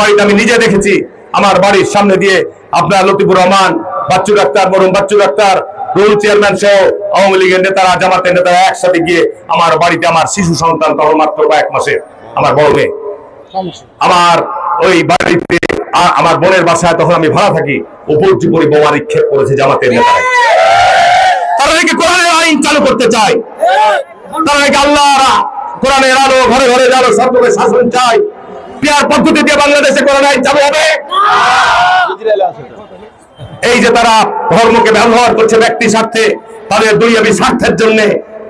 বাড়িতে আমি নিজে দেখেছি আমার বাড়ির সামনে দিয়ে আপনার লতিফুর রহমান, বাচ্চু ডাক্তার মরুম বাচ্চু ডাক্তার, রুল চেয়ারম্যান সহ আওয়ামী লীগের নেতারা, জামাতের নেতারা একসাথে গিয়ে আমার বাড়িতে আমার শিশু সন্তান তখন মাত্র কয়েক মাসের আমার বড় মেয়ে। আমার ওই বাড়িতে আমার বোনের বাসায় তখন আমি ভাড়া থাকি, উপর্যুপরি বোমা নিক্ষেপ করেছে জামাতের নেতারা। তারা নাকি কোরআনের আইন চালু করতে চায়। তারা নাকি আল্লাহ কোরআনের আলো ঘরে ঘরে আলো সবকে শাসন চায়। পিয়ার পদ্ধতিতে বাংলাদেশে কোরআন আইন চালু হবে? এই যে তারা ধর্মকে ব্যবহার করছে ব্যক্তি স্বার্থে, তাদের দুইয়াবি স্বার্থের জন্য,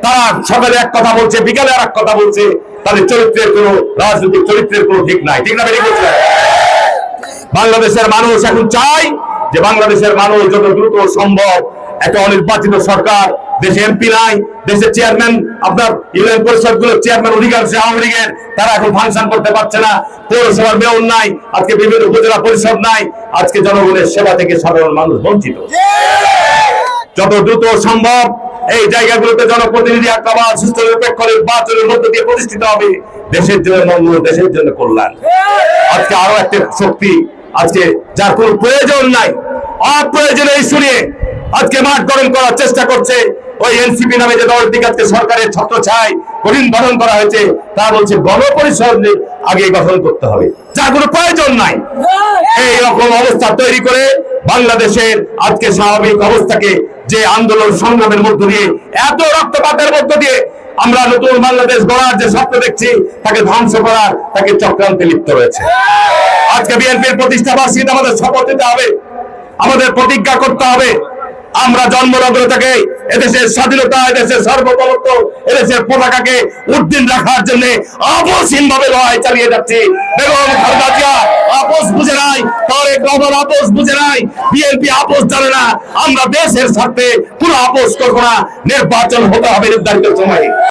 তারা সকালে এক কথা বলছে, বিকালে আর এক কথা বলছে, তাদের চরিত্রের কোনো রাজনৈতিক চরিত্রের কোনো ঠিক নাই। ঠিক না, বেরিয়ে বলছে বাংলাদেশের মানুষ এখন চাই যে বাংলাদেশের মানুষ যত দ্রুত সম্ভব একটা অনির্বাচিত সরকার দেশে এমপি নাই, দেশের চেয়ারম্যান আপনার ইউনিয়ন পরিষদগুলোর চেয়ারম্যান অধিকাংশ আওয়ামী লীগের, তারা এখন ফাংশন করতে পারছে না। পৌরসভার মেয়র নাই, আজকে বিভিন্ন উপজেলা পরিষদ নাই, আজকে জনগণের সেবা থেকে সাধারণ মানুষ বঞ্চিত। যত দ্রুত সম্ভব এই জায়গাগুলোতে জনপ্রতিনিধি আক্রমণ, সুস্থ, নিরপেক্ষ নির্বাচনের মধ্য দিয়ে প্রতিষ্ঠিত হবে। দেশের জন্য মঙ্গল, দেশের জন্য কল্যাণ। আজকে আরও একটা শক্তি, আজকে যার কোনো প্রয়োজন নাই অপ্রয়োজনে ইস্যু নিয়ে আজকে মাঠ গরম করার চেষ্টা করছে। ওই এনসিপি নামে যে দলটিকে আজকে সরকারের ছত্র ছায় কঠিন গঠন করা হয়েছে, তা বলছে গণপরিষদ আগে গঠন করতে হবে। যার কোনো প্রয়োজন নাই। এই রকম অবস্থা তৈরি করে বাংলাদেশের আজকে স্বাভাবিক অবস্থাকে যে আন্দোলন সংগ্রামের মধ্য দিয়ে, এত রক্তপাতের মধ্য দিয়ে আমরা নতুন বাংলাদেশ গড়ার যে স্বপ্ন দেখছি, তাকে ধ্বংস করার, তাকে চক্রান্তে লিপ্ত রয়েছে। আজকে বিএনপির প্রতিষ্ঠা আমাদের শপথ নিতে হবে, আমাদের প্রতিজ্ঞা করতে হবে। আমরা জন্মলগ্ন থেকে এদেশের স্বাধীনতা, এদেশের সার্বভৌমত্ব, এদেশের পতাকাকে উদ্দিন রাখার জন্য আপোষহীন ভাবে লড়াই চালিয়ে যাচ্ছি। বেগম খালেদা জিয়া আপোষ বুঝে নাই তারেক রহমান আপোষ বুঝে নাই, বিএনপি আপোষ জানে না, আমরা দেশের স্বার্থে কোনো আপোষ করব না, নির্বাচন হতে হবে নির্ধারিত সময়ে।